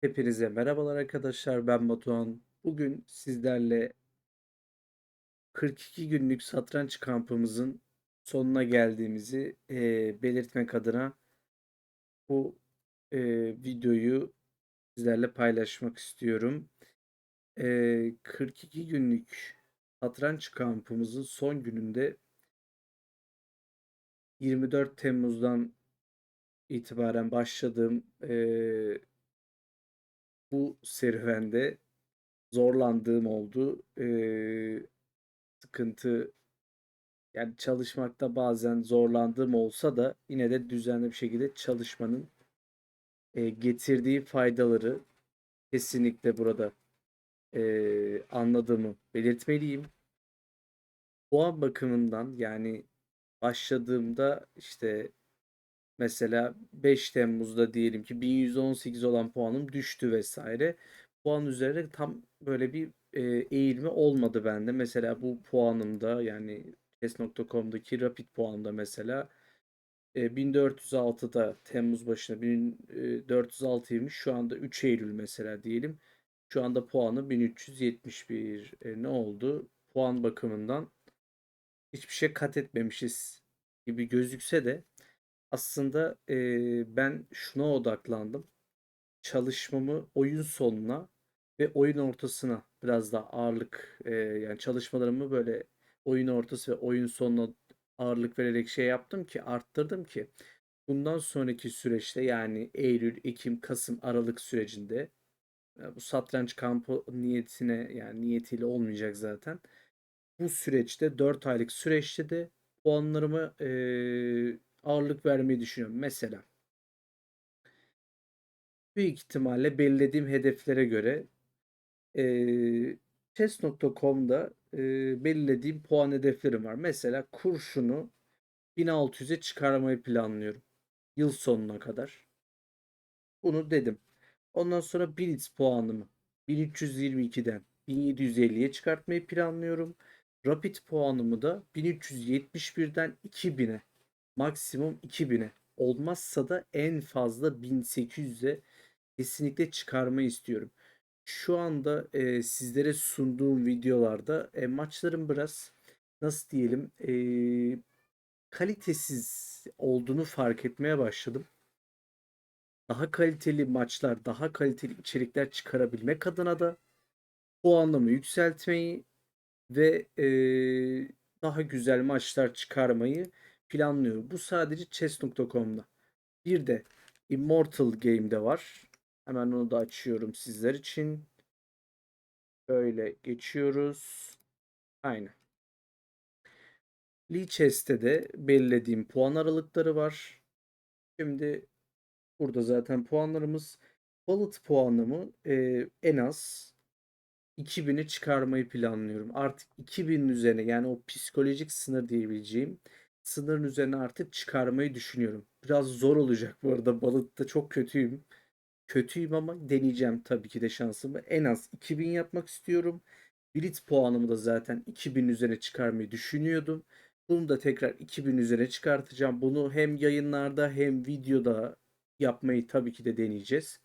Hepinize merhabalar arkadaşlar. Ben Batuhan. Bugün sizlerle 42 günlük satranç kampımızın sonuna geldiğimizi eee, belirtmek adına bu eee, videoyu sizlerle paylaşmak istiyorum. Eee, 42 günlük satranç kampımızın son gününde 24 Temmuz'dan itibaren başladığım eee, bu serüvende zorlandığım oldu. Eee, sıkıntı yani çalışmakta bazen zorlandığım olsa da yine de düzenli bir şekilde çalışmanın eee, getirdiği faydaları kesinlikle burada eee, anladığımı belirtmeliyim. Puan bakımından yani başladığımda işte mesela 5 Temmuz'da diyelim ki 1118 olan puanım düştü vesaire. Puan üzerine tam böyle bir e, eğilme olmadı bende. Mesela bu puanımda yani chess.com'daki Rapid puanımda mesela e, 1406'da Temmuz başına 1406'ymış. Şu anda 3 Eylül mesela diyelim. Şu anda puanı 1371. E, ne oldu? Puan bakımından hiçbir şey kat etmemişiz gibi gözükse de aslında e, ben şuna odaklandım. Çalışmamı oyun sonuna ve oyun ortasına biraz daha ağırlık e, yani çalışmalarımı böyle oyun ortası ve oyun sonuna ağırlık vererek şey yaptım ki arttırdım ki bundan sonraki süreçte yani Eylül, Ekim, Kasım, Aralık sürecinde bu satranç kampı niyetine yani niyetiyle olmayacak zaten. Bu süreçte 4 aylık süreçte de puanlarımı e, ağırlık vermeyi düşünüyorum. Mesela büyük ihtimalle belirlediğim hedeflere göre e, chess.com'da e, belirlediğim puan hedeflerim var. Mesela kurşunu 1600'e çıkarmayı planlıyorum. Yıl sonuna kadar. Bunu dedim. Ondan sonra Blitz puanımı 1322'den 1750'ye çıkartmayı planlıyorum. Rapid puanımı da 1371'den 2000'e maksimum 2000'e olmazsa da en fazla 1800'e kesinlikle çıkarmayı istiyorum. Şu anda e, sizlere sunduğum videolarda e, maçların biraz nasıl diyelim e, kalitesiz olduğunu fark etmeye başladım. Daha kaliteli maçlar, daha kaliteli içerikler çıkarabilmek adına da puanlamı yükseltmeyi ve e, daha güzel maçlar çıkarmayı planlıyorum. Bu sadece chess.com'da. Bir de Immortal Game'de var. Hemen onu da açıyorum sizler için. Böyle geçiyoruz. Aynen. Lee Chess'te de belirlediğim puan aralıkları var. Şimdi burada zaten puanlarımız Bullet puanımı e, en az 2000'i çıkarmayı planlıyorum. Artık 2000'in üzerine yani o psikolojik sınır diyebileceğim sınırın üzerine artık çıkarmayı düşünüyorum. Biraz zor olacak bu arada. Balıkta çok kötüyüm. Kötüyüm ama deneyeceğim tabii ki de şansımı. En az 2000 yapmak istiyorum. Blitz puanımı da zaten 2000 üzerine çıkarmayı düşünüyordum. Bunu da tekrar 2000 üzerine çıkartacağım. Bunu hem yayınlarda hem videoda yapmayı tabii ki de deneyeceğiz.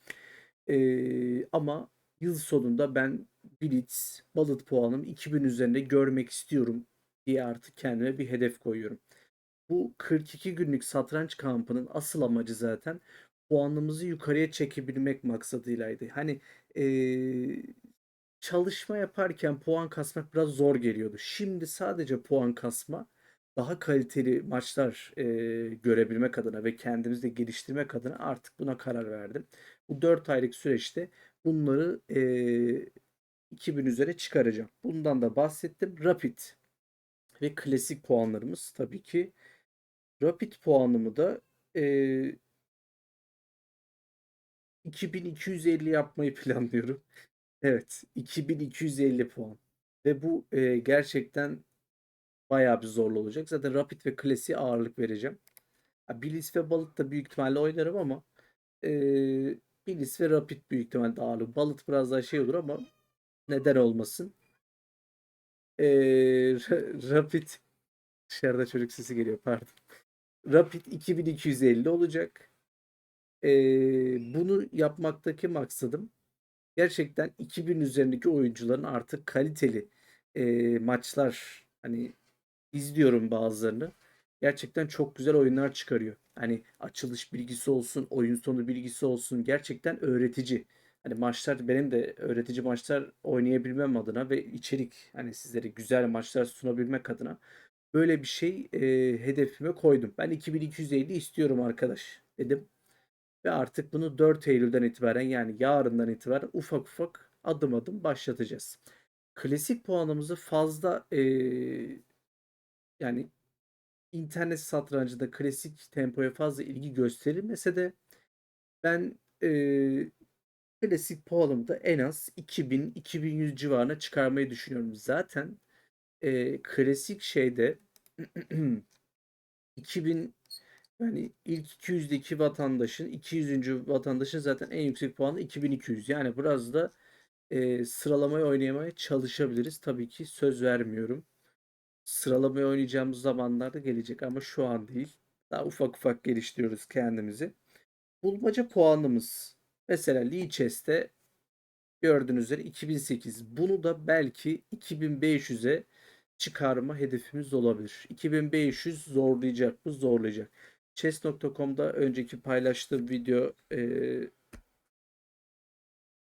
Ee, ama yıl sonunda ben Blitz, Bullet puanım 2000 üzerinde görmek istiyorum diye artık kendime bir hedef koyuyorum. Bu 42 günlük satranç kampının asıl amacı zaten puanımızı yukarıya çekebilmek maksadıylaydı. Hani eee, çalışma yaparken puan kasmak biraz zor geliyordu. Şimdi sadece puan kasma daha kaliteli maçlar eee, görebilmek adına ve kendimizi de geliştirmek adına artık buna karar verdim. Bu 4 aylık süreçte bunları eee 2000 üzere çıkaracağım. Bundan da bahsettim. Rapid ve klasik puanlarımız tabii ki. Rapid puanımı da eee 2250 yapmayı planlıyorum. Evet, 2250 puan. Ve bu eee, gerçekten bayağı bir zorlu olacak. Zaten Rapid ve Klasiğe ağırlık vereceğim. Blitz ve Balık da büyük ihtimalle oynarım ama eee Blitz ve Rapid büyük ihtimalle ağırlık. Balık biraz daha şey olur ama neden olmasın. Eee, Rapid dışarıda çocuk sesi geliyor pardon. Rapid 2250 olacak. Eee, bunu yapmaktaki maksadım gerçekten 2000 üzerindeki oyuncuların artık kaliteli, eee, maçlar, hani, izliyorum bazılarını. Gerçekten çok güzel oyunlar çıkarıyor. Hani, açılış bilgisi olsun, oyun sonu bilgisi olsun gerçekten öğretici. Hani, maçlar benim de öğretici maçlar oynayabilmem adına ve içerik, hani, sizlere güzel maçlar sunabilmek adına böyle bir şey, eee, hedefime koydum. "Ben 2250 istiyorum arkadaş." dedim ve artık bunu 4 Eylül'den itibaren yani yarından itibaren ufak ufak adım adım başlatacağız. Klasik puanımızı fazla, eee, yani internet satrancında klasik tempoya fazla ilgi gösterilmese de ben, eee, klasik puanımı da en az 2000-2100 civarına çıkarmayı düşünüyorum. Zaten, eee, klasik şeyde 2000 yani ilk 200'deki vatandaşın 200'üncü vatandaşın zaten en yüksek puanı 2200. Yani biraz da, eee, sıralamayı oynayamaya çalışabiliriz. Tabii ki söz vermiyorum. Sıralamayı oynayacağımız zamanlar da gelecek ama şu an değil. Daha ufak ufak geliştiriyoruz kendimizi. Bulmaca puanımız mesela Lichess'te gördüğünüz üzere 2008. Bunu da belki 2500'e çıkarma hedefimiz olabilir. 2500 zorlayacak mı? Zorlayacak. Chess.com'da önceki paylaştığım video eee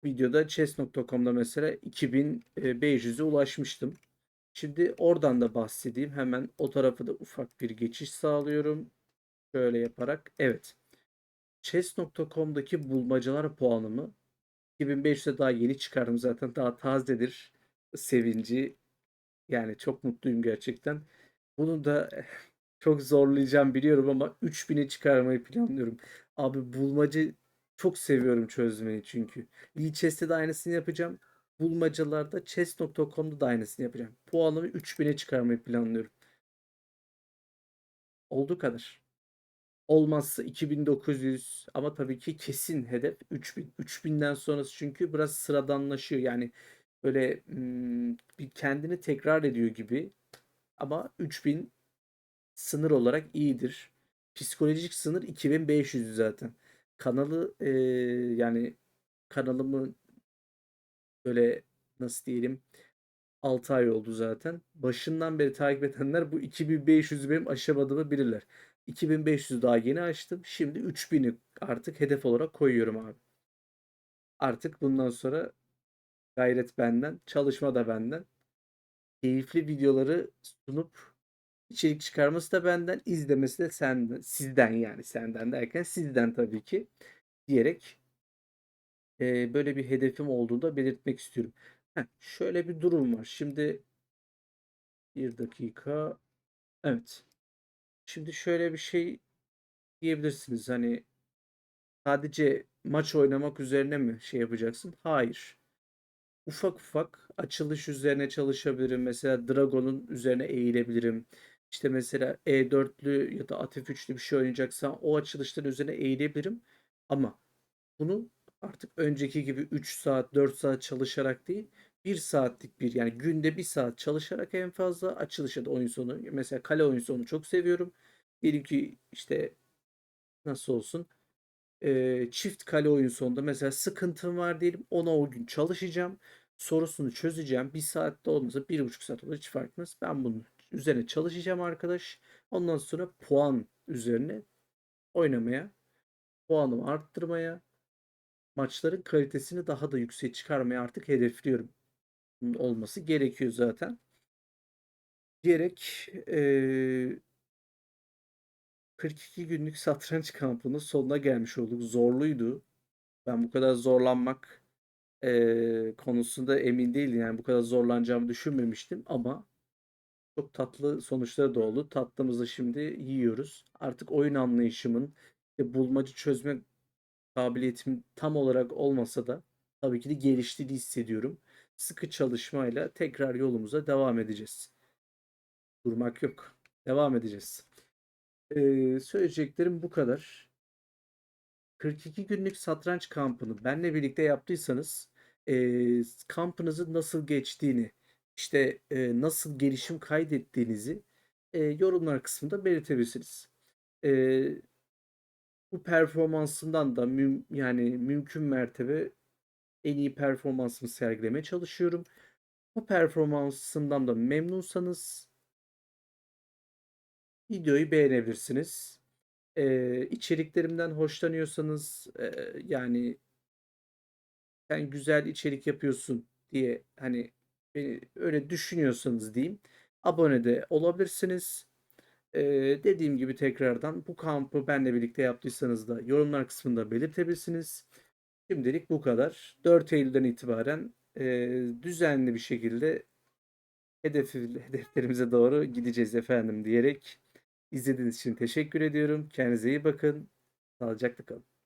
videoda Chess.com'da mesela 2500'e ulaşmıştım. Şimdi oradan da bahsedeyim. Hemen o tarafa da ufak bir geçiş sağlıyorum. Şöyle yaparak. Evet. Chess.com'daki bulmacalar puanımı 2500'e daha yeni çıkardım zaten. Daha tazedir. Sevinci yani çok mutluyum gerçekten. Bunu da çok zorlayacağım biliyorum ama 3000'e çıkarmayı planlıyorum. Abi bulmaca çok seviyorum çözmeyi çünkü. Lichess'te de aynısını yapacağım. Bulmacalarda chess.com'da da aynısını yapacağım. Puanımı 3000'e çıkarmayı planlıyorum. Olduğu kadar. Olmazsa 2900 ama tabii ki kesin hedef 3000. 3000'den sonrası çünkü biraz sıradanlaşıyor. Yani böyle bir kendini tekrar ediyor gibi ama 3000 sınır olarak iyidir. Psikolojik sınır 2500'dü zaten. Kanalı, eee, yani kanalımı böyle nasıl diyelim 6 ay oldu zaten. Başından beri takip edenler bu 2500'ü benim aşamadığımı bilirler. 2500 daha yeni açtım. Şimdi 3000'i artık hedef olarak koyuyorum abi. Artık bundan sonra gayret benden, çalışma da benden. Keyifli videoları sunup içerik çıkarması da benden, izlemesi de senden, sizden yani senden derken sizden tabii ki diyerek eee, böyle bir hedefim olduğunu da belirtmek istiyorum. Heh, şöyle bir durum var. Şimdi bir dakika. Evet. Şimdi şöyle bir şey diyebilirsiniz. Hani sadece maç oynamak üzerine mi şey yapacaksın? Hayır. Ufak ufak açılış üzerine çalışabilirim. Mesela Dragon'un üzerine eğilebilirim. İşte mesela E4'lü ya da at F3'lü bir şey oynayacaksan o açılışların üzerine eğilebilirim. Ama bunu artık önceki gibi 3 saat 4 saat çalışarak değil 1 saatlik bir yani günde 1 saat çalışarak en fazla açılış ya da oyun sonu. Mesela kale oyun sonu çok seviyorum. Diyelim ki işte nasıl olsun? Eee, çift kale oyun sonunda mesela sıkıntım var diyelim. Ona o gün çalışacağım. Sorusunu çözeceğim. 1 saatte olmasa 1,5 saat olur hiç fark etmez. Ben bunun üzerine çalışacağım arkadaş. Ondan sonra puan üzerine oynamaya, puanımı arttırmaya, maçların kalitesini daha da yükseğe çıkarmaya artık hedefliyorum. Olması gerekiyor zaten. Diyerek eee 42 günlük satranç kampının sonuna gelmiş olduk. Zorluydu. Ben bu kadar zorlanmak eee, konusunda emin değildim. Yani bu kadar zorlanacağımı düşünmemiştim ama çok tatlı sonuçları da oldu. Tatlımızı şimdi yiyoruz. Artık oyun anlayışımın ve bulmaca çözme kabiliyetim tam olarak olmasa da tabii ki de geliştiğini hissediyorum. Sıkı çalışmayla tekrar yolumuza devam edeceğiz. Durmak yok. Devam edeceğiz. Eee, söyleyeceklerim bu kadar. 42 günlük satranç kampını benle birlikte yaptıysanız, eee, kampınızın nasıl geçtiğini, işte, eee, nasıl gelişim kaydettiğinizi, eee, yorumlar kısmında belirtebilirsiniz. Eee bu performansından da müm yani mümkün mertebe en iyi performansımı sergilemeye çalışıyorum. Bu performansımdan da memnunsanız videoyu beğenebilirsiniz. Eee, içeriklerimden hoşlanıyorsanız, eee, yani sen güzel içerik yapıyorsun diye, hani, beni öyle düşünüyorsanız diyeyim, abone de olabilirsiniz. Eee, dediğim gibi tekrardan bu kampı benle birlikte yaptıysanız da yorumlar kısmında belirtebilirsiniz. Şimdilik bu kadar. 4 Eylül'den itibaren, eee, düzenli bir şekilde hedefi hedeflerimize doğru gideceğiz efendim diyerek izlediğiniz için teşekkür ediyorum. Kendinize iyi bakın. Sağlıcakla kalın.